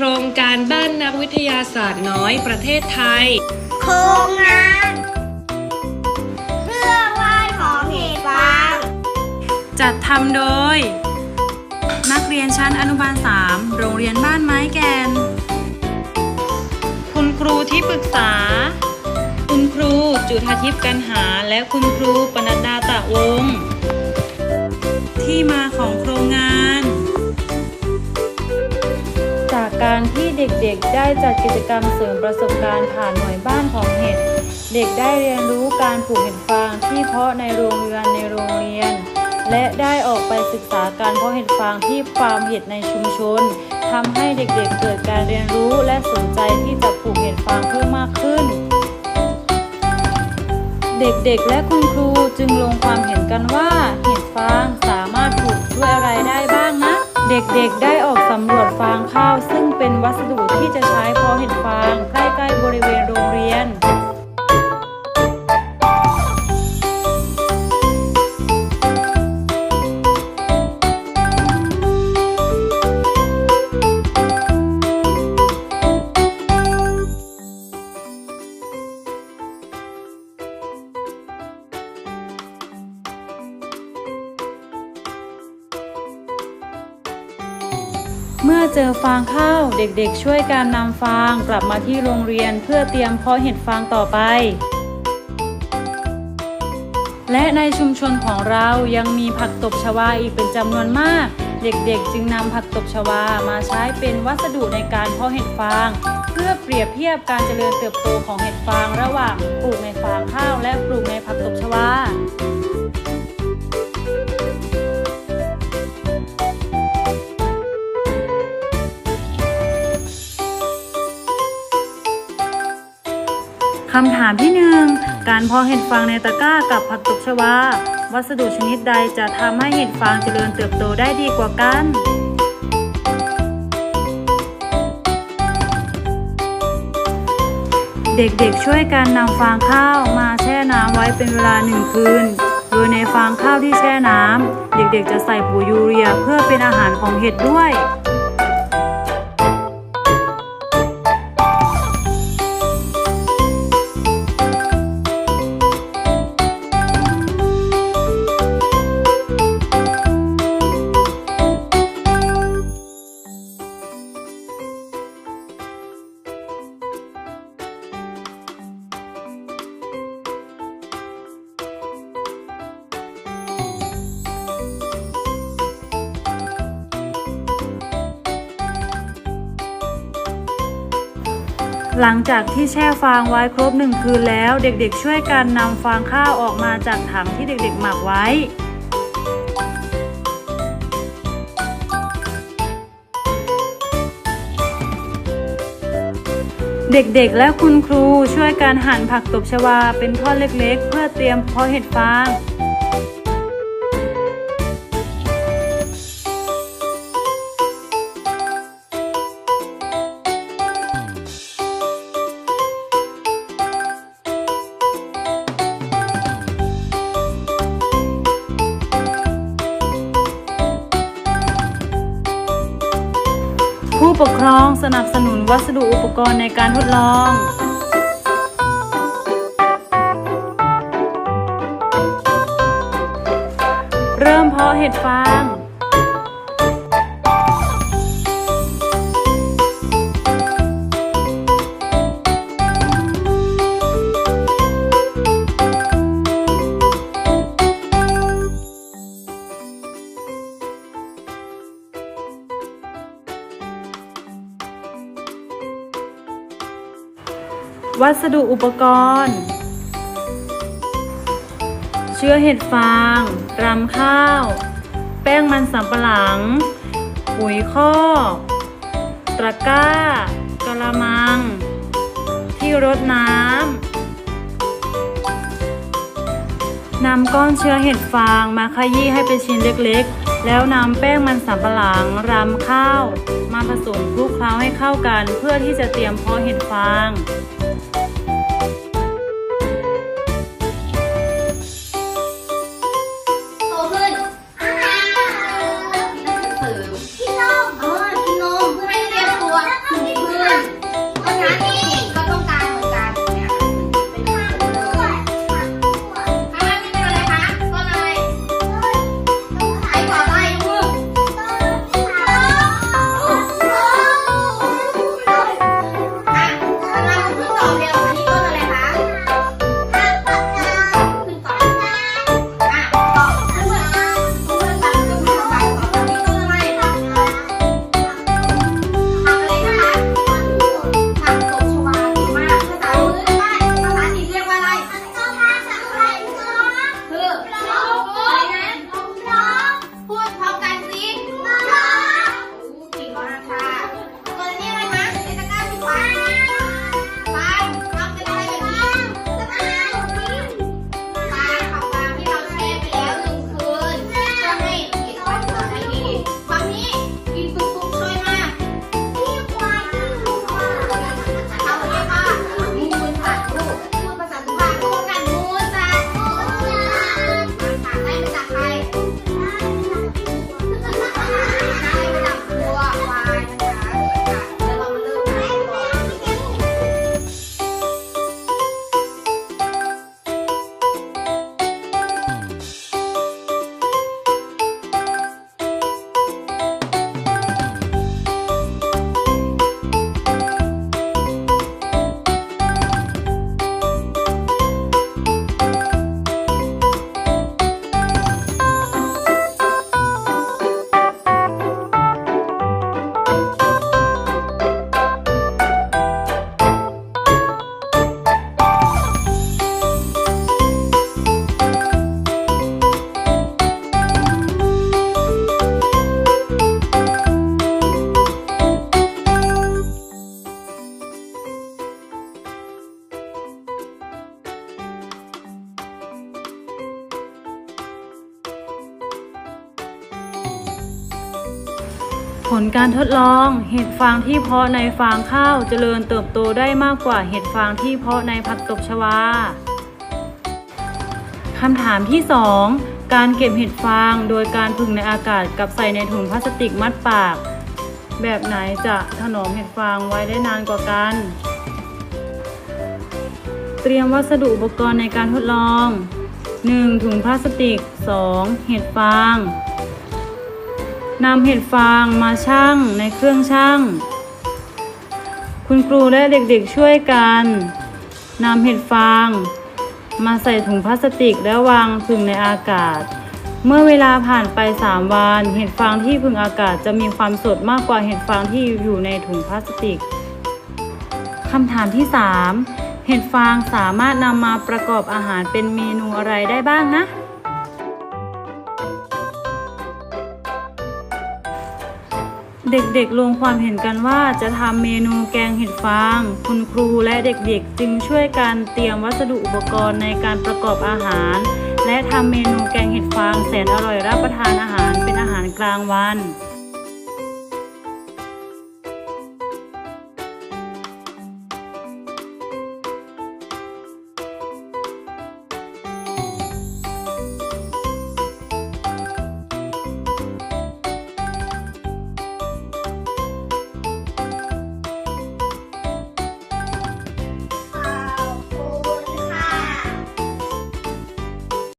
การบ้านนักวิทยาศาสตร์น้อยประเทศไทย โครงงานเพื่อวาดของเหตุฟางจัดทำโดย นักเรียนชั้นอนุบาล 3 โรงเรียนบ้านไม้แกน คุณครูที่ปรึกษา คุณครูจุธาทิพย์กันหา และคุณครูปนัดดาตะวงศ์ที่มาของโครงงาน การที่เด็กๆได้จัดกิจกรรมเสริมประสบการณ์ผ่านหน่วยบ้านของเห็ด เด็กได้เรียนรู้การปลูกเห็ดฟางที่เพาะในโรงเรือนในโรงเรียน และได้ออกไปศึกษาการเพาะเห็ดฟางที่ฟาร์มเห็ดในชุมชนทำให้เด็กๆเกิดการเรียนรู้และสนใจที่จะปลูกเห็ดฟางเพิ่มมากขึ้น เด็กๆ และคุณครูจึงลงความเห็นกันว่าเห็ดฟางสามารถปลูกด้วยอะไรได้บ้างนะ เด็กๆ ได้ออกสำรวจฟางข้าวซึ่ง เป็นวัสดุที่จะใช้พอเห็นฟางใกล้ๆบริเวณโรงเรียน เมื่อเจอฟางข้าวเด็กๆช่วยการนำฟางกลับมาที่โรงเรียนเพื่อเตรียมเพาะเห็ดฟางต่อไป และในชุมชนของเรายังมีผักตบชวาอีกเป็นจำนวนมาก เด็กๆ จึงนำผักตบชวามาใช้เป็นวัสดุในการเพาะเห็ดฟาง เพื่อเปรียบเทียบการเจริญเติบโตของเห็ดฟาง ระหว่างปลูกในฟางข้าวและปลูกในผักตบชวาำถามที่หนึ่งการเพาะเห็ดฟางในตะกร้ากับผักตบชวา วัสดุชนิดใดจะทำให้เห็ดฟางเจริญเติบโตได้ดีกว่ากันเด็กๆช่วยกันนำฟางข้าวมาแช่น้ำไว้เป็นเวลาหนึ่งคืน โดยในฟางข้าวที่แช่น้ำเด็กๆจะใส่ปุ๋ยยูเรียเพื่อเป็นอาหารของเห็ดด้วย หลังจากที่แช่ฟางไว้ครบหนึ่งคืนแล้ว เด็กๆช่วยกันนำฟางข้าวออกมาจากถังที่เด็กๆหมักไว้เด็กๆ และคุณครูช่วยกันหั่นผักตบชวาเป็นท่อนเล็กๆ เพื่อเตรียมเพาะเห็ดฟาง ปกครองสนับสนุนวัสดุอุปกรณ์ในการทดลองเริ่มเพาะเห็ดฟาง วัสดุอุปกรณ์ เชื้อเห็ดฟาง รำข้าว แป้งมันสำปะหลัง ปุ๋ยคอกตะกร้ากระมัง ที่รดน้ำนำก้อนเชื้อเห็ดฟางมาขยี้ให้เป็นชิ้นเล็กๆ แล้วนำแป้งมันสำปะหลังรำข้าว มาผสมคลุกเคล้าให้เข้ากัน เพื่อที่จะเตรียมเพาะเห็ดฟาง ผลการทดลอง เห็ดฟางที่เพาะในฟางข้าวเจริญเติบโตได้มากกว่าเห็ดฟางที่เพาะในผักตบชวาคำถามที่ 2 การเก็บเห็ดฟางโดยการผึ่งในอากาศกับใส่ในถุงพลาสติกมัดปาก แบบไหนจะถนอมเห็ดฟางไว้ได้นานกว่ากัน เตรียมวัสดุอุปกรณ์ในการทดลอง 1. ถุงพลาสติก 2. เห็ดฟาง นำเห็ดฟางมาชั่งในเครื่องชั่งคุณครูและเด็กๆช่วยกันนำเห็ดฟาง มาใส่ถุงพลาสติกแล้ววางผึ่งในอากาศ เมื่อเวลาผ่านไป 3 วัน เห็ดฟางที่ผึ่งอากาศจะมีความสดมากกว่าเห็ดฟางที่อยู่ในถุงพลาสติกคำถามที่ 3 เห็ดฟางสามารถนำมาประกอบอาหารเป็นเมนูอะไรได้บ้างนะ เด็กๆลงความเห็นกันว่าจะทำเมนูแกงเห็ดฟาง คุณครูและเด็กๆ จึงช่วยกันเตรียมวัสดุอุปกรณ์ในการประกอบอาหาร และทำเมนูแกงเห็ดฟางแสนอร่อยรับประทานอาหารเป็นอาหารกลางวัน